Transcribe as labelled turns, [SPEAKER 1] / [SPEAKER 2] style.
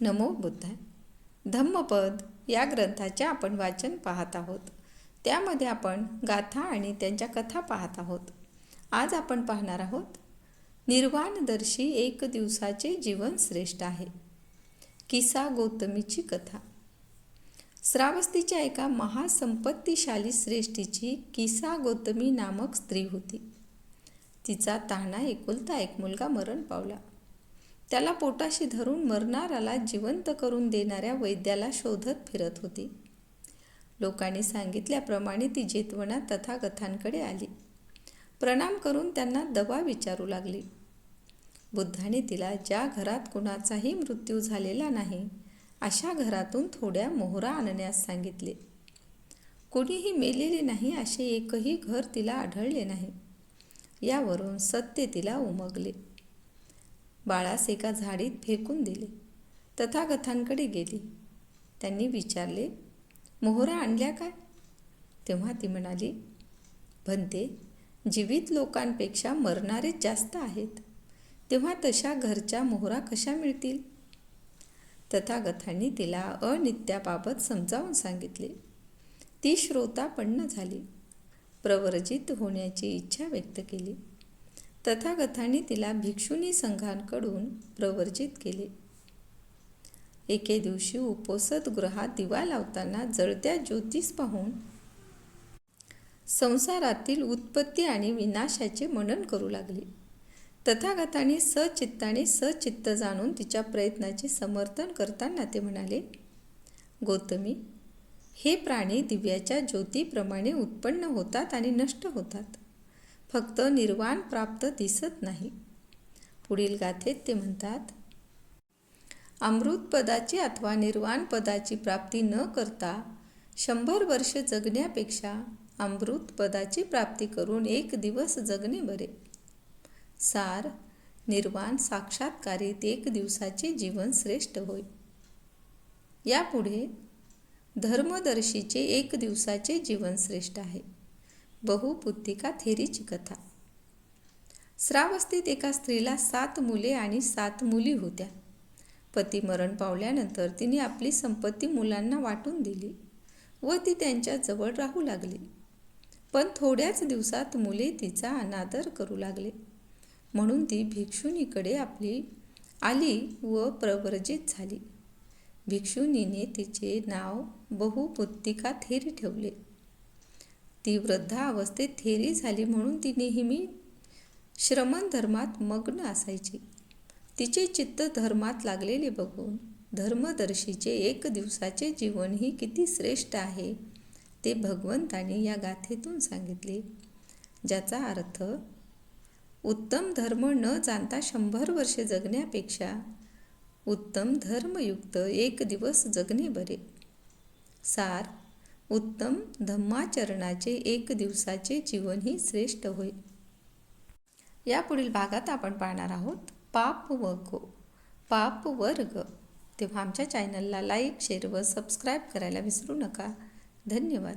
[SPEAKER 1] नमो बुद्धाय. धम्मपद या ग्रंथाचे आपण वाचन पाहत आहोत. त्यामध्ये आपण गाथा आणि त्यांच्या कथा पाहत आहोत. आज आपण पाहणार आहोत निर्वाणदर्शी एक दिवसाचे जीवन श्रेष्ठ आहे. किसा गौतमीची कथा. श्रावस्तीच्या एका महासंपत्तीशाली श्रेष्ठीची किसा गौतमी नामक स्त्री होती. तिचा ताना एकुलता एक मुलगा मरण पावला. त्याला पोटाशी धरून मरणाराला जिवंत करून देणाऱ्या वैद्याला शोधत फिरत होती. लोकांनी सांगितल्याप्रमाणे ती जेतवणा तथागथांकडे आली. प्रणाम करून त्यांना दवा विचारू लागली. बुद्धाने तिला ज्या घरात कुणाचाही मृत्यू झालेला नाही अशा घरातून थोड्या मोहरा आणण्यास सांगितले. कोणीही मेलेले नाही असे एकही घर तिला आढळले नाही. यावरून सत्य तिला उमगले. बाळास एका झाडीत फेकून दिले. तथागथांकडे गेली. त्यांनी विचारले मोहरा आणल्या काय? तेव्हा ती म्हणाली भंते जीवित लोकांपेक्षा मरणारेच जास्त आहेत. तेव्हा तशा घरच्या मोहरा कशा मिळतील? तथागथांनी तिला अनित्याबाबत समजावून सांगितले. ती श्रोतापन्न झाली. प्रवर्जित होण्याची इच्छा व्यक्त केली. तथागथांनी तिला भिक्षुनी संघांकडून प्रवर्जित केले. एके दिवशी उपोसत गृहात दिवा लावताना जळत्या ज्योतीस पाहून संसारातील उत्पत्ती आणि विनाशाचे मनन करू लागले. तथागताने सचित्ताने सचित्त जाणून तिच्या प्रयत्नाचे समर्थन करताना ते म्हणाले गौतमी हे प्राणी दिव्याच्या ज्योतीप्रमाणे उत्पन्न होतात आणि नष्ट होतात. फक्त निर्वाण प्राप्त दिसत नाही. पुढील गाथेत ते म्हणतात अमृत पदाची अथवा निर्वाण पदाची प्राप्ती न करता शंभर वर्ष जगण्यापेक्षा अमृत पदाची प्राप्ती करून एक दिवस जगणे बरे. सार निर्वाण साक्षात्कारित एक दिवसाचे जीवन श्रेष्ठ होय. यापुढे धर्मदर्शीचे एक दिवसाचे जीवन श्रेष्ठ आहे. बहुपुत्तिका थेरीची कथा श्रावस्तीत एका स्त्रीला सात मुले आणि सात मुली होत्या. पती मरण पावल्यानंतर तिने आपली संपत्ती मुलांना वाटून दिली व ती त्यांच्या जवळ राहू लागली. पण थोड्याच दिवसात मुले तिचा अनादर करू लागले. म्हणून ती भिक्षुनीकडे आपली आली व प्रवर्जित झाली. भिक्षुनीने तिचे नाव बहुबुद्धिका थेरी ठेवले. ती वृद्धावस्थेत थेरी झाली म्हणून ती नेहमी श्रमण धर्मात मग्न असायची. तिचे चित्त धर्मात लागलेले बघून धर्मदर्शीचे एक दिवसाचे जीवन ही किती श्रेष्ठ आहे ते भगवंताने या गाथेतून सांगितले. ज्याचा अर्थ उत्तम धर्म न जाणता शंभर वर्षे जगण्यापेक्षा उत्तम धर्मयुक्त एक दिवस जगणे बरे. सार उत्तम धम्माचरणाचे एक दिवसाचे जीवनही श्रेष्ठ होय. यापुढील भागात आपण पाहणार आहोत पाप व गो. पाप वर्ग तेव्हा आमच्या चॅनलला लाईक शेअर व सबस्क्राईब करायला विसरू नका. धन्यवाद.